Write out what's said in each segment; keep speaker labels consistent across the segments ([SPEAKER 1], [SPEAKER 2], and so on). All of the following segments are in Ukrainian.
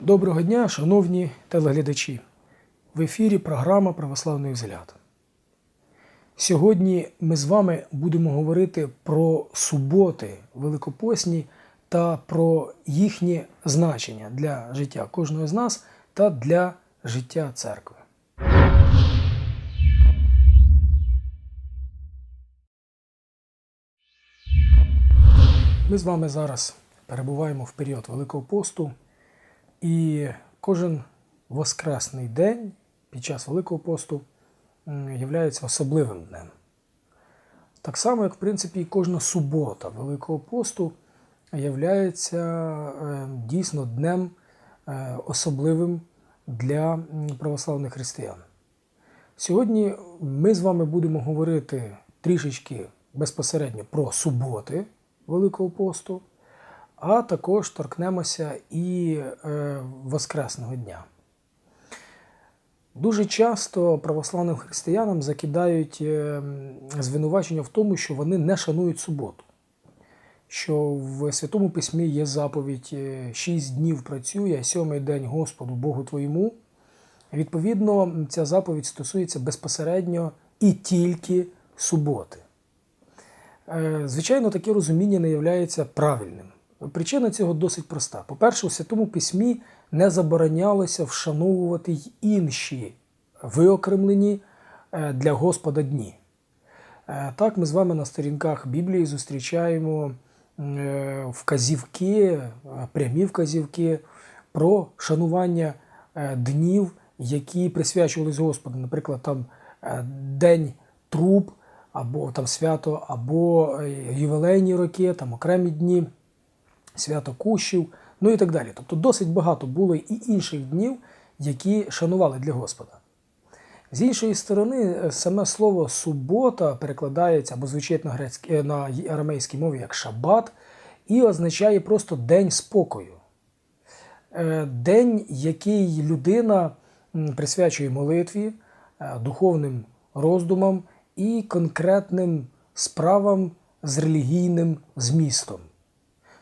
[SPEAKER 1] Доброго дня, шановні телеглядачі. В ефірі програма Православний взгляд. Сьогодні ми з вами будемо говорити про суботи великопосні та про їхнє значення для життя кожного з нас та для життя церкви. Ми з вами зараз перебуваємо в період Великого посту. І кожен воскресний день під час Великого посту є особливим днем. Так само, як в принципі і кожна субота Великого посту є дійсно днем е, особливим для православних християн. Сьогодні ми з вами будемо говорити трішечки безпосередньо про суботи Великого посту а також торкнемося і е, Воскресного дня. Дуже часто православним християнам закидають е, звинувачення в тому, що вони не шанують суботу. Що в Святому Письмі є заповідь е, шість днів працює, а сьомий день Господу Богу твоєму. Відповідно, ця заповідь стосується безпосередньо і тільки суботи. Е, Звичайно, таке розуміння не є правильним. Причина цього досить проста. По-перше, у Святому Письмі не заборонялося вшановувати й інші виокремлені е, для Господа дні. Так, ми з вами на сторінках Біблії зустрічаємо вказівки, прямі вказівки про шанування днів, які присвячувались Господу. Наприклад, там День труб, або там свято, або ювілейні роки, там окремі дні свято Кущів, ну і так далі. Тобто досить багато було і інших днів, які шанували для Господа. З іншої сторони, саме слово субота перекладається або звучить на грецькій, на арамейській мові як шабат, і означає просто день спокою. Е, день, який людина присвячує молитві, е, духовним роздумам і конкретним справам з релігійним змістом.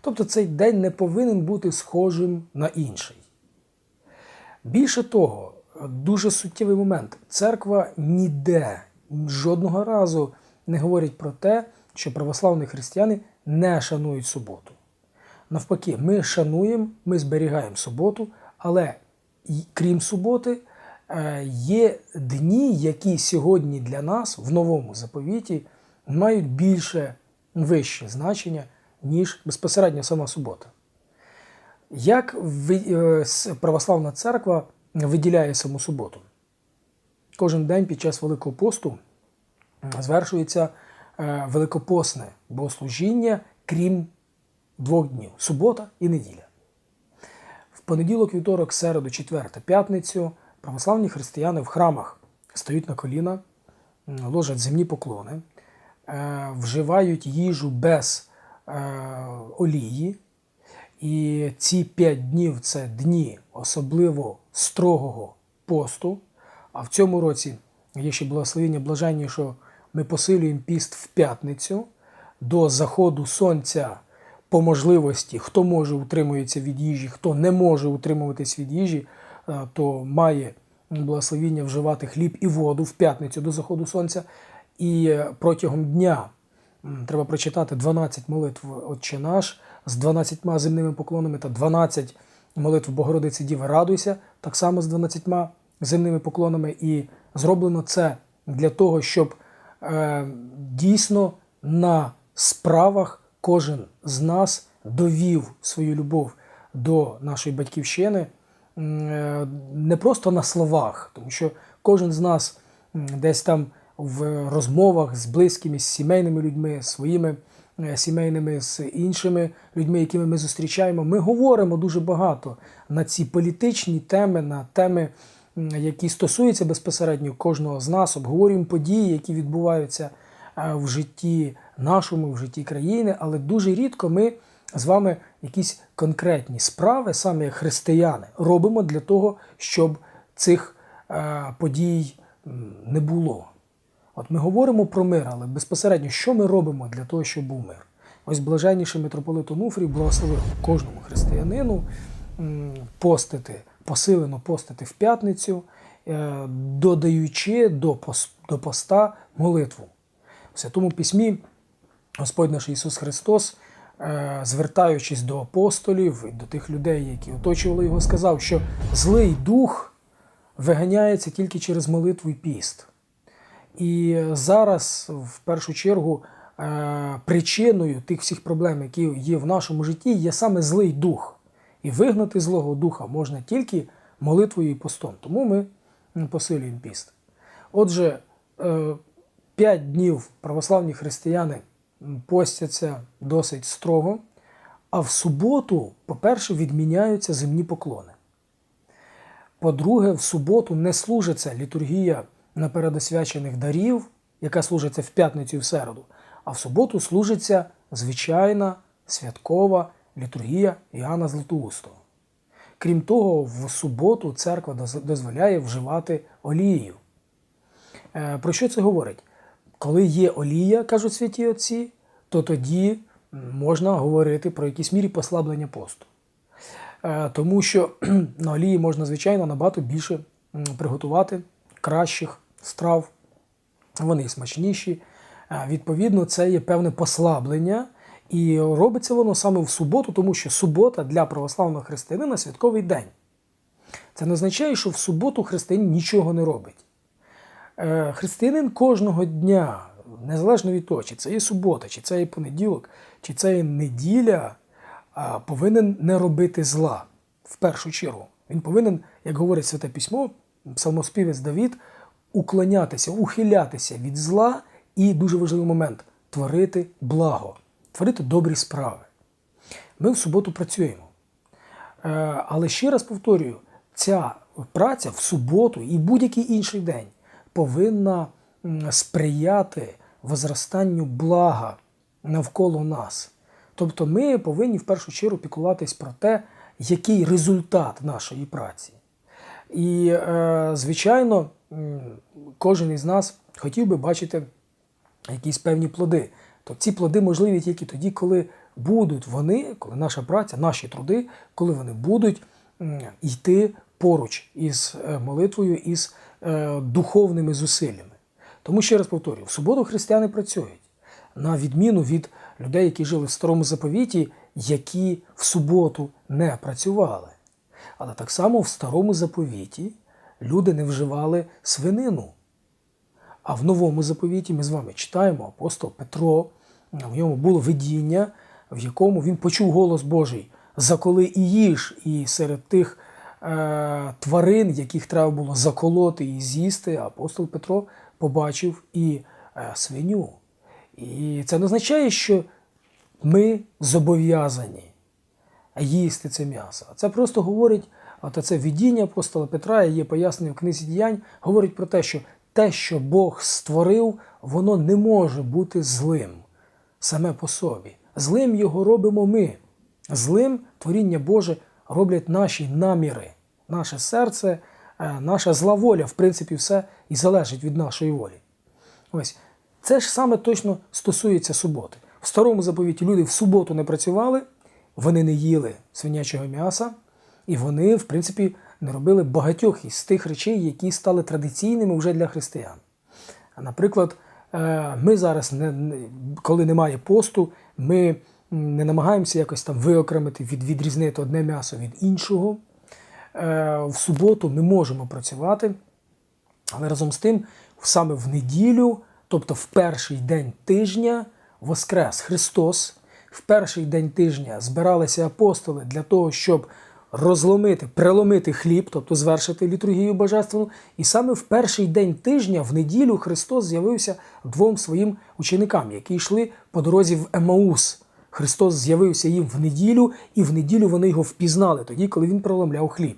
[SPEAKER 1] Тобто цей день не повинен бути схожим на інший. Більше того, дуже суттєвий момент. Церква ніде жодного разу не говорить про те, що православні християни не шанують суботу. Навпаки, ми шануємо, ми зберігаємо суботу, але крім суботи, е, є дні, які сьогодні для нас в новому заповіті мають більше вище значення ніж безпосередньо сама субота. Як е, православна церква виділяє саму суботу? Кожен день під час Великого посту звершується е, великопосне богослужіння, крім двох днів субота і неділя. В понеділок, вівторок, середу, четвер та п'ятницю православні християни в храмах стають на коліна, ложать земні поклони, е, вживають їжу без Е, олії. І ці п'ять днів це дні особливо строгого посту. А в цьому році є ще благословення блаження, що ми посилюємо піст в п'ятницю до заходу сонця по можливості, хто може утримується від їжі, хто не може утримуватись від їжі, е, то має благословіння вживати хліб і воду в п'ятницю до заходу сонця. І е, протягом дня Треба прочитати 12 молитв Отче наш з 12 земними поклонами та 12 молитв Богородиці Діви Радуйся, так само з 12 земними поклонами. І зроблено це для того, щоб е, дійсно на справах кожен з нас довів свою любов до нашої батьківщини. Е, не просто на словах, тому що кожен з нас десь там в розмовах з близькими, з сімейними людьми, своїми сімейними, з іншими людьми, якими ми зустрічаємо. Ми говоримо дуже багато на ці політичні теми, на теми, які стосуються безпосередньо кожного з нас, обговорюємо події, які відбуваються е, в житті нашому, в житті країни, але дуже рідко ми з вами якісь конкретні справи, саме як християни, робимо для того, щоб цих е, подій не було. От ми говоримо про мир, але безпосередньо, що ми робимо для того, щоб був мир? Ось блаженніший митрополит Онуфрій благословив кожному християнину постити, посилено постити в п'ятницю, е, додаючи до, пос- до поста молитву. В Святому Письмі Господь наш Ісус Христос, е, звертаючись до апостолів і до тих людей, які оточували його, сказав, що злий дух виганяється тільки через молитву і піст. І зараз, в першу чергу, е, причиною тих всіх проблем, які є в нашому житті, є саме злий дух. І вигнати злого духа можна тільки молитвою і постом. Тому ми посилюємо піст. Отже, е, п'ять днів православні християни постяться досить строго, а в суботу, по-перше, відміняються земні поклони. По-друге, в суботу не служиться літургія напередосвячених дарів, яка служиться в п'ятницю і в середу, а в суботу служиться звичайна святкова літургія Іоанна Златоустого. Крім того, в суботу церква дозволяє вживати олію. Е, Про що це говорить? Коли є олія, кажуть святі отці, то тоді можна говорити про якісь мірі послаблення посту. Е, Тому що на олії можна, звичайно, набагато більше приготувати кращих страв, вони смачніші. Е, Відповідно, це є певне послаблення, і робиться воно саме в суботу, тому що субота для православного християнина святковий день. Це не означає, що в суботу християнин нічого не робить. Е, Християнин кожного дня, незалежно від того, чи це є субота, чи це є понеділок, чи це є неділя, повинен не робити зла в першу чергу. Він повинен, як говорить Святе Письмо, псалмоспівець Давід, уклонятися, ухилятися від зла і дуже важливий момент творити благо, творити добрі справи. Ми в суботу працюємо. Е, Але ще раз повторюю, ця праця в суботу і будь-який інший день повинна сприяти возростанню блага навколо нас. Тобто ми повинні в першу чергу піклуватись про те, який результат нашої праці. І, е, звичайно, кожен із нас хотів би бачити якісь певні плоди. То ці плоди можливі тільки тоді, коли будуть вони, коли наша праця, наші труди, коли вони будуть йти поруч із е, молитвою, із е, духовними зусиллями. Тому ще раз повторюю, в суботу християни працюють, на відміну від людей, які жили в старому заповіті, які в суботу не працювали. Але так само в старому заповіті люди не вживали свинину. А в новому заповіті ми з вами читаємо апостол Петро, в ньому було видіння, в якому він почув голос Божий заколи і їж, і серед тих е, тварин, яких треба було заколоти і з'їсти, апостол Петро побачив і е, свиню. І це не означає, що ми зобов'язані їсти це м'ясо. Це просто говорить, от це видіння апостола Петра, є пояснення в книзі діянь, говорить про те, що те, що Бог створив, воно не може бути злим саме по собі. Злим його робимо ми. Злим творіння Боже роблять наші наміри, наше серце, е, наша зла воля, в принципі, все і залежить від нашої волі. Ось це ж саме точно стосується суботи. В старому заповіті люди в суботу не працювали, вони не їли свинячого м'яса, і вони, в принципі, не робили багатьох із тих речей, які стали традиційними вже для християн. Наприклад, е, ми зараз, коли немає посту, ми не намагаємося якось там виокремити, від, відрізнити одне м'ясо від іншого. Е, В суботу ми можемо працювати, але разом з тим, саме в неділю, тобто в перший день тижня, Воскрес Христос, в перший день тижня збиралися апостоли для того, щоб розломити, преломити хліб, тобто звершити літургію божественну. І саме в перший день тижня, в неділю, Христос з'явився двом своїм ученикам, які йшли по дорозі в Емаус. Христос з'явився їм в неділю, і в неділю вони його впізнали, тоді, коли він проломляв хліб.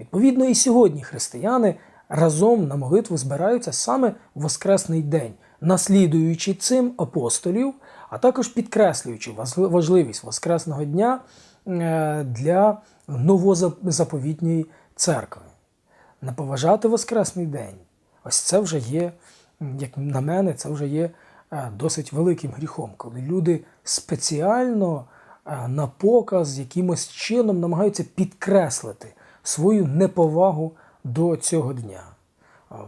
[SPEAKER 1] Відповідно, і сьогодні християни разом на молитву збираються саме в Воскресний день, наслідуючи цим апостолів, а також підкреслюючи важливість Воскресного дня е, для новозаповітньої церкви. Не поважати Воскресний день. Ось це вже є, як на мене, це вже є е, досить великим гріхом, коли люди спеціально е, на показ якимось чином намагаються підкреслити свою неповагу до цього дня.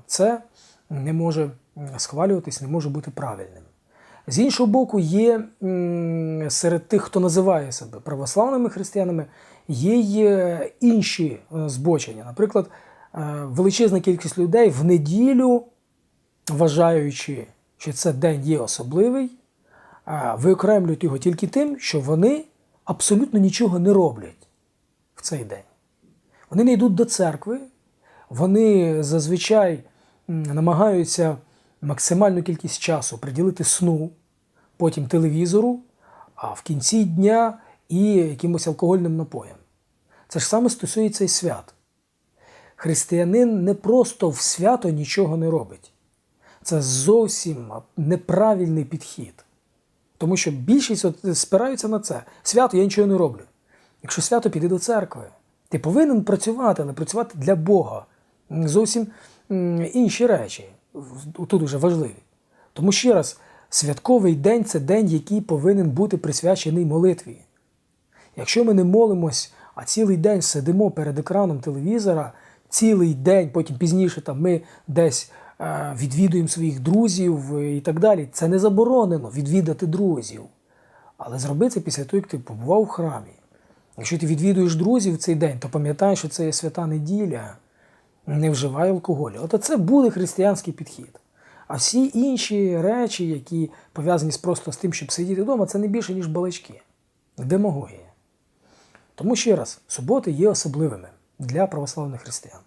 [SPEAKER 1] Це не може схвалюватись, не може бути правильним. З іншого боку, є серед тих, хто називає себе православними християнами, є е, інші е, збочення. Наприклад, е, величезна кількість людей в неділю, вважаючи, що це день є особливий, виокремлюють його тільки тим, що вони абсолютно нічого не роблять в цей день. Вони не йдуть до церкви, вони зазвичай намагаються максимальну кількість часу приділити сну, потім телевізору, а в кінці дня і якимось алкогольним напоям. Це ж саме стосується і свят. Християнин не просто в свято нічого не робить. Це зовсім неправильний підхід. Тому що більшість от спираються на це. Свято я нічого не роблю. Якщо свято піди до церкви, ти повинен працювати, але працювати для Бога. Зовсім інші речі тут уже важливі. Тому ще раз, святковий день це день, який повинен бути присвячений молитві. Якщо ми не молимось, а цілий день сидимо перед екраном телевізора, цілий день, потім пізніше там ми десь е, відвідуємо своїх друзів е, і так далі, це не заборонено відвідати друзів. Але зроби це після того, як ти побував в храмі. Якщо ти відвідуєш друзів цей день, то пам'ятай, що це є свята неділя. Не вживай алкоголю. От це буде християнський підхід. А всі інші речі, які пов'язані просто з тим, щоб сидіти вдома, це не більше, ніж балачки. Демагогія. Тому ще раз, суботи є особливими для православних християн.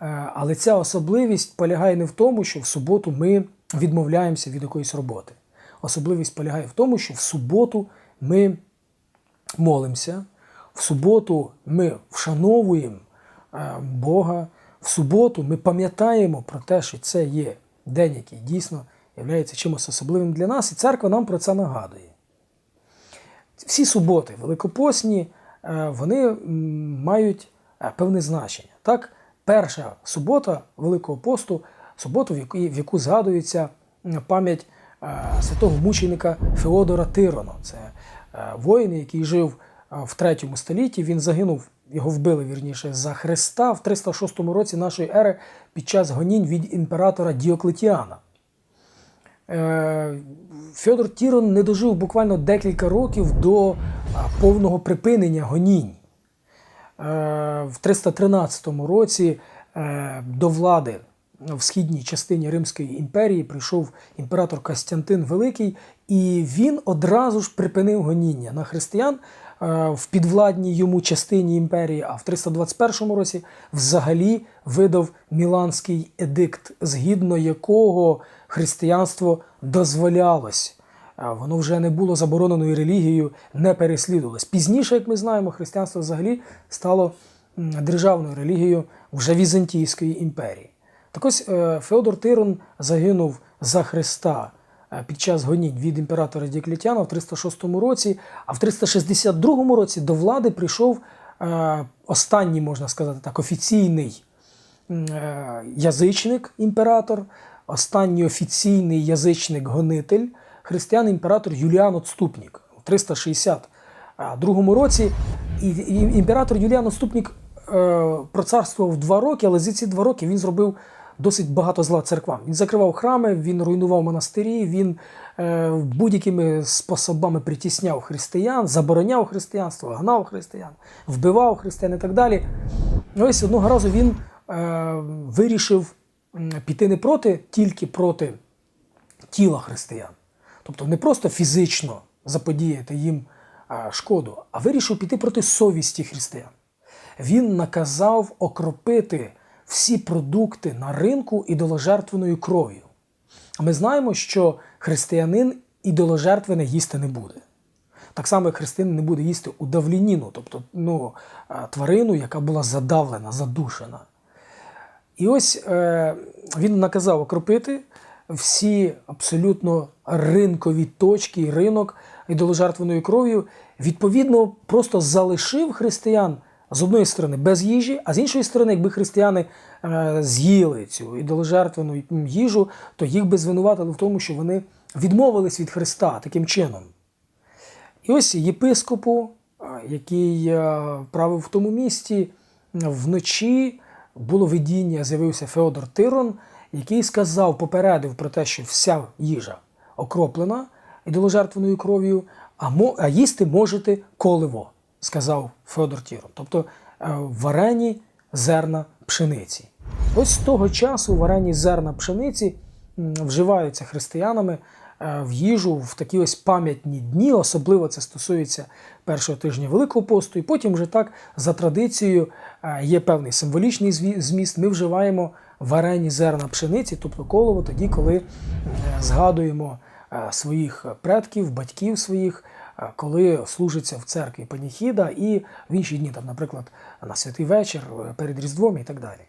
[SPEAKER 1] Е, Але ця особливість полягає не в тому, що в суботу ми відмовляємося від якоїсь роботи. Особливість полягає в тому, що в суботу ми молимося, в суботу ми вшановуємо е, Бога, в суботу ми пам'ятаємо про те, що це є день, який дійсно є чимось особливим для нас, і церква нам про це нагадує. Всі суботи великопосні, е, вони мають е, певне значення. Так, перша субота Великого посту, субота, в яку, згадується пам'ять е, святого мученика Феодора Тирона. Це воїн, який жив в третьому столітті. Він загинув, його вбили вірніше за Христа в 306 році нашої ери під час гонінь від імператора Діоклетіана. Е, Фьодор Тірон не дожив буквально декілька років до повного припинення гонінь. Е, В 313 році е, до влади в східній частині Римської імперії прийшов імператор Костянтин Великий, і він одразу ж припинив гоніння на християн в підвладній йому частині імперії, а в 321 році взагалі видав Міланський едикт, згідно якого християнство дозволялось. Воно вже не було забороненою релігією, не переслідувалось. Пізніше, як ми знаємо, християнство взагалі стало державною релігією вже Візантійської імперії. Так ось е, Феодор Тирон загинув за Христа е, під час гонінь від імператора Діоклетіана в 306 році, а в 362 році до влади прийшов е, останній, можна сказати так, офіційний е, язичник імператор, останній офіційний язичник-гонитель, християн-імператор Юліан Отступник у 362 році. І, імператор Юліан Отступник е, процарствував два роки, але за ці два роки він зробив досить багато зла церквам. Він закривав храми, він руйнував монастирі, він е, будь-якими способами притісняв християн, забороняв християнство, гнав християн, вбивав християн і так далі. І ось одного разу він е, вирішив піти не проти, тільки проти тіла християн. Тобто не просто фізично заподіяти їм а, шкоду, а вирішив піти проти совісті християн. Він наказав окропити всі продукти на ринку ідоложертвеною кров'ю. А ми знаємо, що християнин ідоложертвене їсти не буде. Так само, як християнин не буде їсти удавлініну, тобто ну, тварину, яка була задавлена, задушена. І ось е, він наказав окропити всі абсолютно ринкові точки ринок ідоложертвеною кров'ю, відповідно, просто залишив християн з одної сторони без їжі, а з іншої сторони, якби християни е, з'їли цю ідоложертвену їжу, то їх би звинуватили в тому, що вони відмовились від Христа таким чином. І ось єпископу, який е, правив в тому місті, вночі було видіння, з'явився Феодор Тирон, який сказав, попередив про те, що вся їжа окроплена ідоложертвеною кров'ю, а їсти можете коливо, сказав Феодор Тирон. Тобто е, варені зерна пшениці. Ось з того часу варені зерна пшениці вживаються християнами е, в їжу в такі ось пам'ятні дні. Особливо це стосується першого тижня Великого посту. І потім вже так за традицією е, є певний символічний зміст. Ми вживаємо варені зерна пшениці, тобто колово, тоді, коли згадуємо своїх предків, батьків своїх, коли служиться в церкві паніхіда і в інші дні, там, наприклад, на святий вечір, е, перед Різдвом і так далі.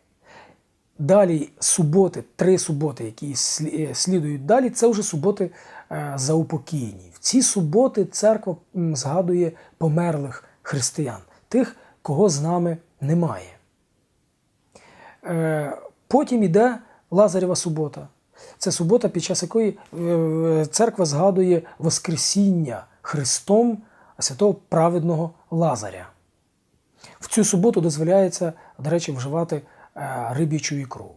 [SPEAKER 1] Далі суботи, три суботи, які е, слідують далі, це вже суботи е, заупокійні. В ці суботи церква згадує померлих християн, тих, кого з нами немає. Е, Потім іде Лазарєва субота. Це субота, під час якої е, церква згадує Воскресіння Христом святого праведного Лазаря. В цю суботу дозволяється, до речі, вживати е, риб'ячу ікру.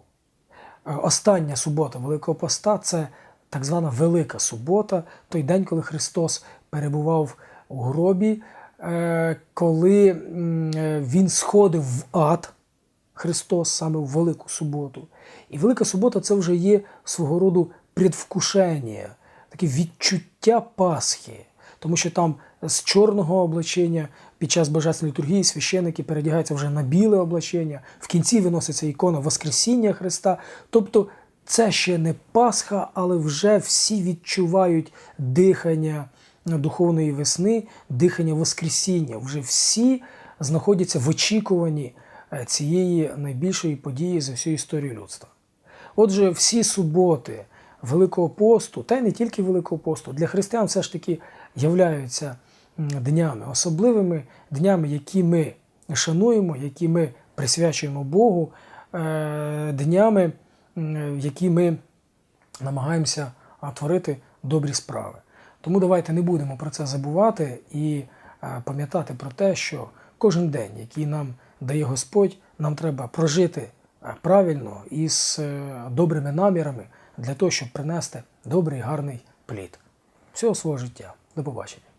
[SPEAKER 1] Е, Остання субота Великого Поста це так звана Велика субота, той день, коли Христос перебував у гробі, е, коли Він сходив в ад, Христос саме в Велику суботу. І Велика субота це вже є свого роду предвкушення, таке відчуття Пасхи. Тому що там з чорного облачення під час божественної літургії священики передягаються вже на біле облачення, в кінці виноситься ікона Воскресіння Христа. Тобто це ще не Пасха, але вже всі відчувають дихання духовної весни, дихання Воскресіння. Вже всі знаходяться в очікуванні е, цієї найбільшої події за всю історію людства. Отже, всі суботи Великого посту, та й не тільки Великого посту, для християн все ж таки являються днями, особливими днями, які ми шануємо, які ми присвячуємо Богу, е, днями, які ми намагаємося творити добрі справи. Тому давайте не будемо про це забувати і е, пам'ятати про те, що кожен день, який нам дає Господь, нам треба прожити е, правильно і з добрими намірами для того, щоб принести добрий гарний плід всього свого життя. До побачення.